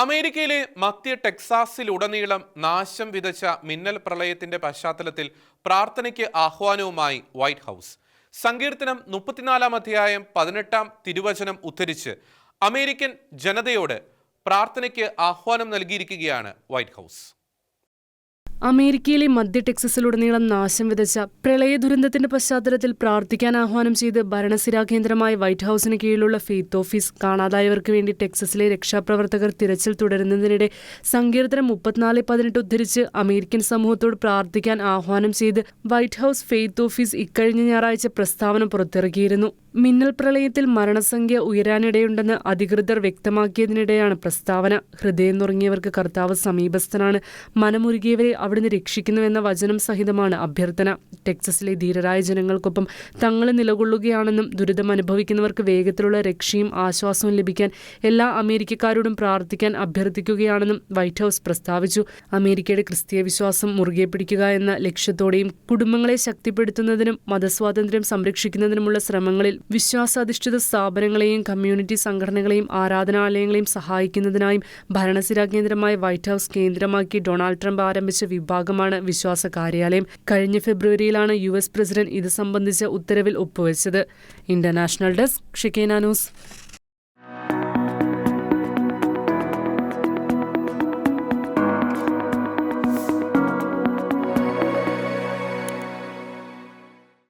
അമേരിക്കയിലെ മധ്യ ടെക്സാസിലുടനീളം നാശം വിതച്ച മിന്നൽ പ്രളയത്തിന്റെ പശ്ചാത്തലത്തിൽ പ്രാർത്ഥനയ്ക്ക് ആഹ്വാനവുമായി വൈറ്റ് ഹൗസ്. സങ്കീർത്തനം മുപ്പത്തിനാലാം അധ്യായം പതിനെട്ടാം തിരുവചനം ഉദ്ധരിച്ച് അമേരിക്കൻ ജനതയോട് പ്രാർത്ഥനയ്ക്ക് ആഹ്വാനം നൽകിയിരിക്കുകയാണ് വൈറ്റ് ഹൗസ്. അമേരിക്കയിലെ മധ്യ ടെക്സസിലുടനീളം നാശം വിതച്ച പ്രളയ ദുരന്തത്തിന്റെ പശ്ചാത്തലത്തിൽ പ്രാർത്ഥിക്കാൻ ആഹ്വാനം ചെയ്ത് ഭരണസിരാ കേന്ദ്രമായ വൈറ്റ് ഹൌസിന് കീഴിലുള്ള ഫെയ്ത്ത് ഓഫീസ് കാണാതായവർക്ക് വേണ്ടി ടെക്സസിലെ രക്ഷാപ്രവർത്തകർ തിരച്ചിൽ തുടരുന്നതിനിടെ സങ്കീർത്തനം മുപ്പത്തിനാല് പതിനെട്ട് ഉദ്ധരിച്ച് അമേരിക്കൻ സമൂഹത്തോട് പ്രാർത്ഥിക്കാൻ ആഹ്വാനം ചെയ്ത് വൈറ്റ് ഹൌസ് ഫെയ്ത്ത് ഓഫീസ് ഇക്കഴിഞ്ഞ ഞായറാഴ്ച പ്രസ്താവന പുറത്തിറക്കിയിരുന്നു. മിന്നൽ പ്രളയത്തിൽ മരണസംഖ്യ ഉയരാനിടയുണ്ടെന്ന് അധികൃതർ വ്യക്തമാക്കിയതിനിടെയാണ് പ്രസ്താവന. ഹൃദയം നുറങ്ങിയവർക്ക് കർത്താവ് സമീപസ്ഥനാണ്. മനമുരുകിയവരെ അവിടുന്ന് രക്ഷിക്കുന്നുവെന്ന വചനം സഹിതമാണ് അഭ്യർത്ഥന. ടെക്സസിലെ ധീരരായ ജനങ്ങൾക്കൊപ്പം തങ്ങൾ നിലകൊള്ളുകയാണെന്നും ദുരിതം അനുഭവിക്കുന്നവർക്ക് വേഗത്തിലുള്ള രക്ഷയും ആശ്വാസവും ലഭിക്കാൻ എല്ലാ അമേരിക്കക്കാരോടും പ്രാർത്ഥിക്കാൻ അഭ്യർത്ഥിക്കുകയാണെന്നും വൈറ്റ് ഹൗസ് പ്രസ്താവിച്ചു. അമേരിക്കയുടെ ക്രിസ്തീയ വിശ്വാസം മുറുകെ പിടിക്കുക എന്ന ലക്ഷ്യത്തോടെയും കുടുംബങ്ങളെ ശക്തിപ്പെടുത്തുന്നതിനും മതസ്വാതന്ത്ര്യം സംരക്ഷിക്കുന്നതിനുമുള്ള ശ്രമങ്ങളിൽ വിശ്വാസാധിഷ്ഠിത സ്ഥാപനങ്ങളെയും കമ്മ്യൂണിറ്റി സംഘടനകളെയും ആരാധനാലയങ്ങളെയും സഹായിക്കുന്നതിനായും ഭരണസിരാ കേന്ദ്രമായ വൈറ്റ് ഹൗസ് കേന്ദ്രമാക്കി ഡൊണാൾഡ് ട്രംപ് ആരംഭിച്ച വിഭാഗമാണ് വിശ്വാസ കാര്യാലയം. കഴിഞ്ഞ ഫെബ്രുവരിയിലാണ് യു എസ് പ്രസിഡന്റ് ഇത് സംബന്ധിച്ച ഉത്തരവിൽ ഒപ്പുവെച്ചത്. ഇന്റർനാഷണൽ ഡെസ്ക് ഷിക്കേന ന്യൂസ്.